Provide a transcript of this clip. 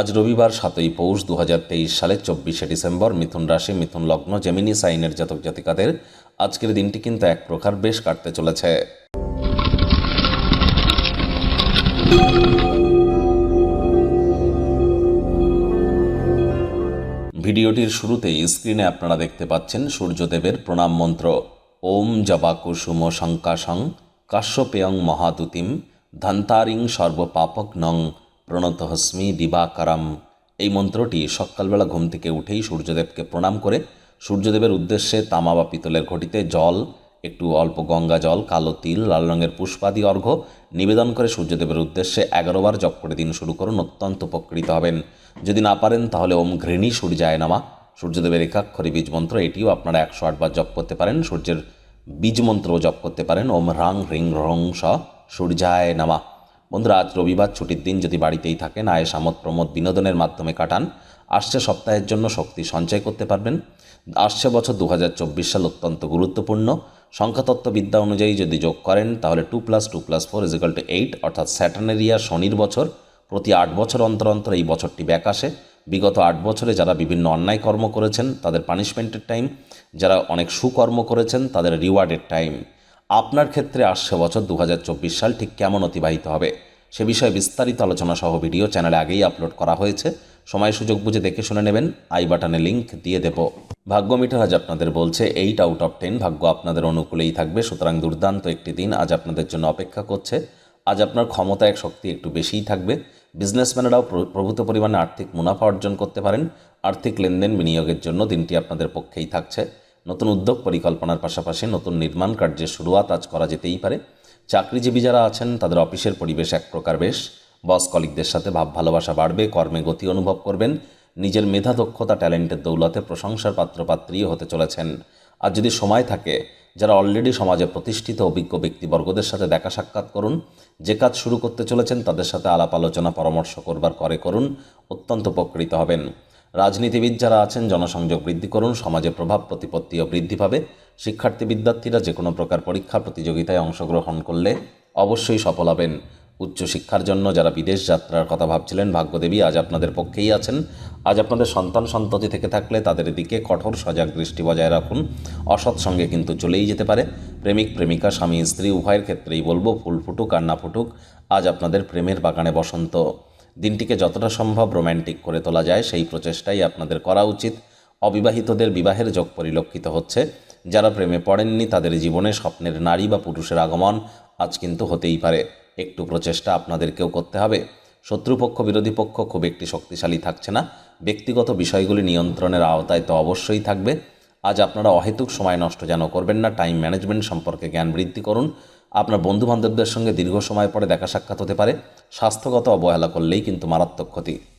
আজ রবিবার সাতই পৌষ দু সালের চব্বিশে ডিসেম্বর মিথুন রাশি, মিথুন লগ্ন জেমিনি সাইনের জাতক জাতিকাদের আজকের দিনটি কিন্তু এক প্রকার বেশ কাটতে চলেছে। ভিডিওটির শুরুতেই স্ক্রিনে আপনারা দেখতে পাচ্ছেন সূর্যদেবের প্রণাম মন্ত্র। ওম জবা কুসুম শঙ্কাশং কাশ্যপেয়ং মহাদুতিম ধন্তারিং সর্বপাপক নং প্রণতহস্মি দিবাকারাম এই মন্ত্রটি সকালবেলা ঘুম থেকে উঠেই সূর্যদেবকে প্রণাম করে। সূর্যদেবের উদ্দেশ্যে তামা বা পিতলের ঘটিতে জল, একটু অল্প গঙ্গা জল, কালো তিল, লাল রঙের পুষ্পাদি অর্ঘ্য নিবেদন করে সূর্যদেবের উদ্দেশ্যে এগারোবার জপ করে দিন শুরু করুন, অত্যন্ত উপকৃত হবেন। যদি না পারেন, তাহলে ওম ঘৃণী সূর্যায় নামা। সূর্যদেবের একাক্ষরী বীজ মন্ত্র, এটিও আপনারা একশো আটবার জপ করতে পারেন, সূর্যের বীজ মন্ত্রও জপ করতে পারেন। ওম রাং হ্রিং রং স, সূর্যায় নামা। বন্ধুরা, আজ রবিবার, ছুটির দিন যদি বাড়িতেই থাকেন আয়েস আমোদ প্রমোদ বিনোদনের মাধ্যমে কাটান। আসছে সপ্তাহের জন্য শক্তি সঞ্চয় করতে পারবেন। আসছে বছর দু হাজার চব্বিশ সাল অত্যন্ত গুরুত্বপূর্ণ। সংখ্যাতত্ত্ব বিদ্যা অনুযায়ী যদি যোগ করেন, তাহলে two plus two plus four is equal to eight, অর্থাৎ স্যাটানেরিয়া শনির বছর। প্রতি আট বছর অন্তর অন্তর এই বছরটি ব্যাক আসে। বিগত আট বছরে যারা বিভিন্ন অন্যায় কর্ম করেছেন, তাদের পানিশমেন্টের টাইম। যারা অনেক সুকর্ম করেছেন, তাদের রিওয়ার্ডের টাইম। আপনার ক্ষেত্রে আসছে বছর দু হাজার চব্বিশ সাল ঠিক কেমন অতিবাহিত হবে? সে বিষয়ে বিস্তারিত আলোচনা সহ ভিডিও চ্যানেলে আগেই আপলোড করা হয়েছে। সময় সুযোগ বুঝে দেখে শুনে নেবেন। আই বাটনে লিংক দিয়ে দেব। ভাগ্য মিটার আজ আপনাদের বলছে, এইট আউট অফ টেন, ভাগ্য আপনাদের অনুকূলেই থাকবে। সুতরাং দুর্দান্ত একটি দিন আজ আপনাদের জন্য অপেক্ষা করছে। আজ আপনার ক্ষমতা এক শক্তি একটু বেশিই থাকবে। বিজনেসম্যানেরাও প্রভূত পরিমাণে আর্থিক মুনাফা অর্জন করতে পারেন। আর্থিক লেনদেন বিনিয়োগের জন্য দিনটি আপনাদের পক্ষেই থাকছে। নতুন উদ্যোগ পরিকল্পনার পাশাপাশি নতুন নির্মাণ কার্যের শুরুয়াত আজ করা যেতেই পারে। চাকরিজীবী যারা আছেন, তাদের অফিসের পরিবেশ এক প্রকার বেশ। বস কলিকদের সাথে ভাব ভালোবাসা বাড়বে, কর্মে গতি অনুভব করবেন। নিজের মেধা, দক্ষতা, ট্যালেন্টের দৌলতে প্রশংসার পাত্রপাত্রীও হতে চলেছেন। আর যদি সময় থাকে, যারা অলরেডি সমাজে প্রতিষ্ঠিত, অভিজ্ঞ ব্যক্তিবর্গদের সাথে দেখা সাক্ষাৎ করুন। যে কাজ শুরু করতে চলেছেন, তাদের সাথে আলাপ আলোচনা, পরামর্শ করবার করে করুন। অত্যন্ত উপকৃত হবেন। রাজনীতিবিদ যারা আছেন, জনসংযোগ বৃদ্ধি করুন, সমাজে প্রভাব প্রতিপত্তিও বৃদ্ধি পাবে। শিক্ষার্থী বিদ্যার্থীরা যে কোনো প্রকার পরীক্ষা প্রতিযোগিতায় অংশগ্রহণ করলে অবশ্যই সফল হবেন। উচ্চশিক্ষার জন্য যারা বিদেশ যাত্রার কথা ভাবছিলেন, ভাগ্যদেবী আজ আপনাদের পক্ষেই আছেন। আজ আপনাদের সন্তান সন্ততি থেকে থাকলে তাদের দিকে কঠোর সজাগ দৃষ্টি বজায় রাখুন। অসৎ সঙ্গে কিন্তু চলেই যেতে পারে। প্রেমিক, প্রেমিকা, স্বামী, স্ত্রী, উভয়ের ক্ষেত্রেই বলব, ফুল ফুটুক আর না ফুটুক, আজ আপনাদের প্রেমের বাগানে বসন্ত। দিনটিকে যতটা সম্ভব রোম্যান্টিক করে তোলা যায়, সেই প্রচেষ্টাই আপনাদের করা উচিত। অবিবাহিতদের বিবাহের যোগ পরিলক্ষিত হচ্ছে। যারা প্রেমে পড়েননি, তাদের জীবনে স্বপ্নের নারী বা পুরুষের আগমন আজ কিন্তু হতেই পারে। একটু প্রচেষ্টা আপনাদেরকেও করতে হবে। শত্রুপক্ষ, বিরোধী পক্ষ খুব একটি শক্তিশালী থাকছে না। ব্যক্তিগত বিষয়গুলি নিয়ন্ত্রণের আওতায় তো অবশ্যই থাকবে। আজ আপনারা অহেতুক সময় নষ্ট যেন করবেন না। টাইম ম্যানেজমেন্ট সম্পর্কে জ্ঞান বৃদ্ধি করুন। আপনার বন্ধুবান্ধবদের সঙ্গে দীর্ঘ সময় পরে দেখা সাক্ষাৎ হতে পারে। স্বাস্থ্যগত অবহেলা করলেই কিন্তু মারাত্মক ক্ষতি।